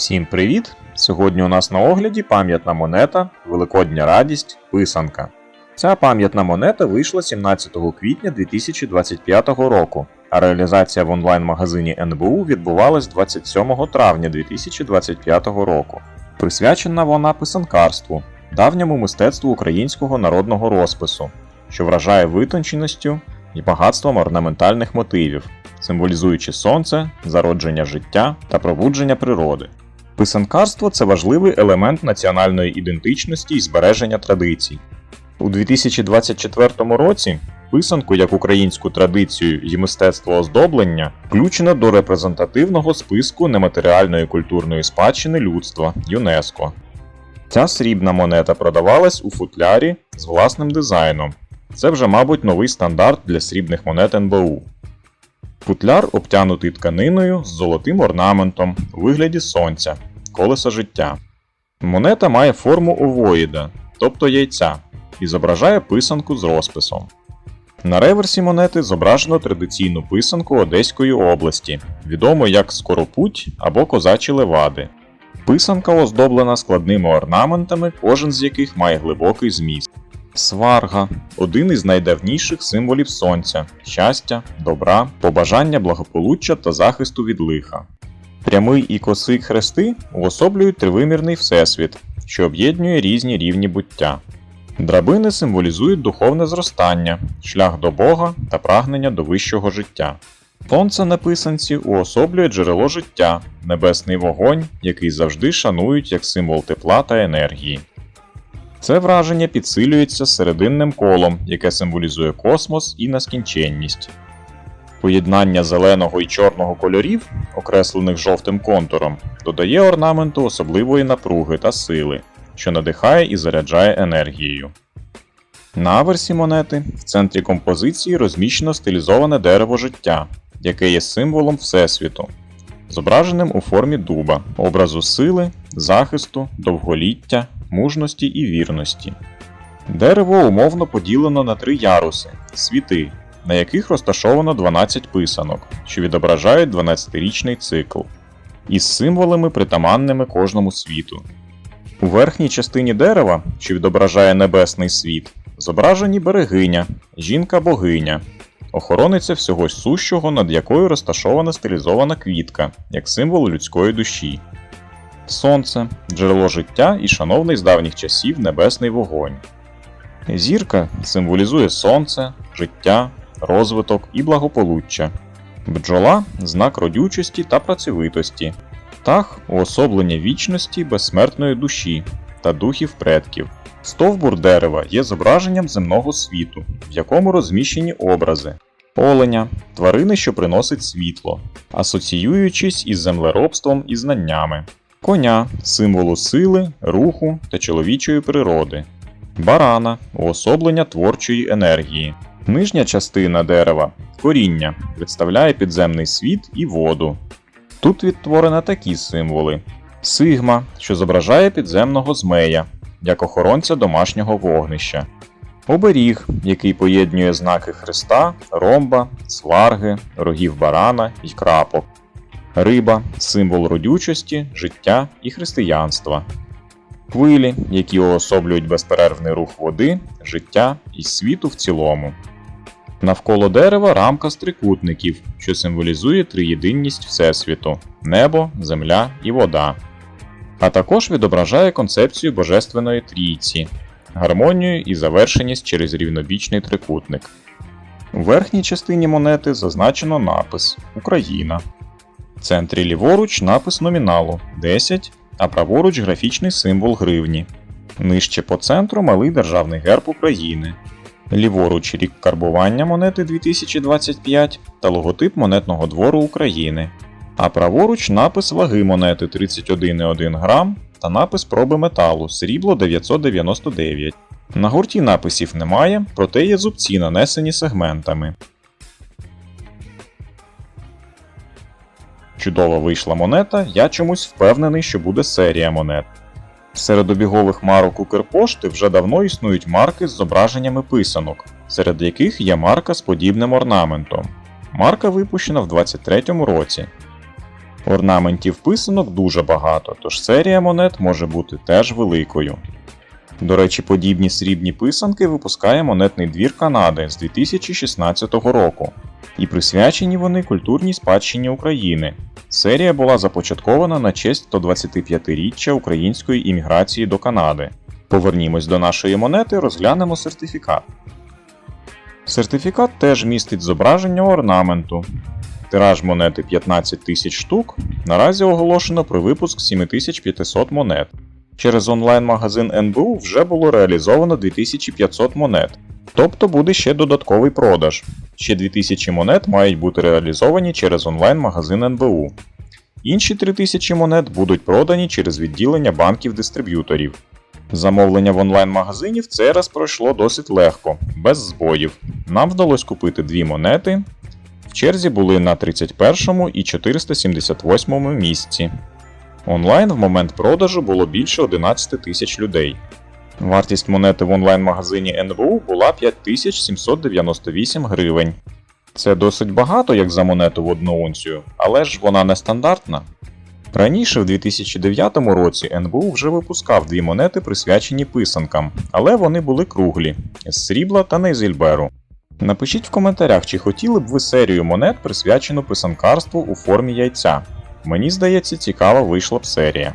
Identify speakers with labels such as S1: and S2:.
S1: Всім привіт! Сьогодні у нас на огляді пам'ятна монета Великодня радість писанка. Ця пам'ятна монета вийшла 17 квітня 2025 року, а реалізація в онлайн-магазині НБУ відбувалась 27 травня 2025 року. Присвячена вона писанкарству, давньому мистецтву українського народного розпису, що вражає витонченістю і багатством орнаментальних мотивів, символізуючи сонце, зародження життя та пробудження природи. Писанкарство це важливий елемент національної ідентичності і збереження традицій. У 2024 році писанку як українську традицію і мистецтво оздоблення включено до репрезентативного списку нематеріальної культурної спадщини людства ЮНЕСКО. Ця срібна монета продавалась у футлярі з власним дизайном. Це вже, мабуть, новий стандарт для срібних монет НБУ. Футляр обтянутий тканиною з золотим орнаментом у вигляді сонця, колеса життя. Монета має форму овоїда, тобто яйця, і зображає писанку з розписом. На реверсі монети зображено традиційну писанку Одеської області, відому як Скоропуть або Козачі Левади. Писанка оздоблена складними орнаментами, кожен з яких має глибокий зміст. Сварга один із найдавніших символів сонця, щастя, добра, побажання благополуччя та захисту від лиха. Прямий і косий хрести уособлюють тривимірний всесвіт, що об'єднує різні рівні буття. Драбини символізують духовне зростання, шлях до Бога та прагнення до вищого життя. Сонце на писанці уособлює джерело життя, небесний вогонь, який завжди шанують як символ тепла та енергії. Це враження підсилюється серединним колом, яке символізує космос і нескінченність. Поєднання зеленого і чорного кольорів, окреслених жовтим контуром, додає орнаменту особливої напруги та сили, що надихає і заряджає енергією. На аверсі монети в центрі композиції розміщено стилізоване дерево життя, яке є символом Всесвіту, зображеним у формі дуба, образу сили, захисту, довголіття, мужності і вірності. Дерево умовно поділено на три яруси світи, на яких розташовано 12 писанок, що відображають 12-річний цикл, із символами, притаманними кожному світу. У верхній частині дерева, що відображає небесний світ, зображені берегиня, жінка-богиня, охорониця всього сущого, над якою розташована стилізована квітка, як символ людської душі. Сонце, джерело життя і шановний з давніх часів небесний вогонь. Зірка символізує сонце, життя, розвиток і благополуччя. Бджола знак родючості та працьовитості, птах уособлення вічності безсмертної душі та духів предків. Стовбур дерева є зображенням земного світу, в якому розміщені образи, оленя, тварини, що приносить світло, асоціюючись із землеробством і знаннями, коня символу сили, руху та чоловічої природи, барана уособлення творчої енергії. Нижня частина дерева коріння представляє підземний світ і воду. Тут відтворено такі символи: сигма, що зображає підземного змея, як охоронця домашнього вогнища, оберіг, який поєднує знаки хреста, ромба, сварги, рогів барана і крапок, риба символ родючості, життя і християнства. Хвилі, які уособлюють безперервний рух води, життя і світу в цілому. Навколо дерева рамка з трикутників, що символізує триєдинність Всесвіту небо, земля і вода. А також відображає концепцію Божественної трійці, гармонію і завершеність через рівнобічний трикутник. У верхній частині монети зазначено напис Україна. В центрі ліворуч напис номіналу 10, а праворуч графічний символ гривні. Нижче по центру малий державний герб України. Ліворуч рік карбування монети 2025 та логотип монетного двору України. А праворуч напис ваги монети 31,1 грам та напис проби металу срібло 999. На гурті написів немає, проте є зубці, нанесені сегментами. Чудова вийшла монета, я чомусь впевнений, що буде серія монет. Серед обігових марок Укрпошти вже давно існують марки з зображеннями писанок, серед яких є марка з подібним орнаментом. Марка випущена в 2023 році. Орнаментів писанок дуже багато, тож серія монет може бути теж великою. До речі, подібні срібні писанки випускає монетний двір Канади з 2016 року, і присвячені вони культурній спадщині України. Серія була започаткована на честь 125-річчя української імміграції до Канади. Повернімось до нашої монети, розглянемо сертифікат. Сертифікат теж містить зображення орнаменту. Тираж монети 15 тисяч штук. Наразі оголошено про випуск 7500 монет. Через онлайн-магазин НБУ вже було реалізовано 2500 монет, тобто буде ще додатковий продаж. Ще 2000 монет мають бути реалізовані через онлайн-магазин НБУ. Інші 3000 монет будуть продані через відділення банків-дистриб'юторів. Замовлення в онлайн-магазині в цей раз пройшло досить легко, без збоїв. Нам вдалося купити дві монети. В черзі були на 31 і 478 місці. Онлайн в момент продажу було більше 11 тисяч людей. Вартість монети в онлайн-магазині НБУ була 5798 гривень. Це досить багато, як за монету в одну унцію, але ж вона не стандартна. Раніше, в 2009 році, НБУ вже випускав дві монети, присвячені писанкам, але вони були круглі з срібла та нейзельберу. Напишіть в коментарях, чи хотіли б ви серію монет, присвячену писанкарству у формі яйця. Мені здається, цікава вийшла б серія.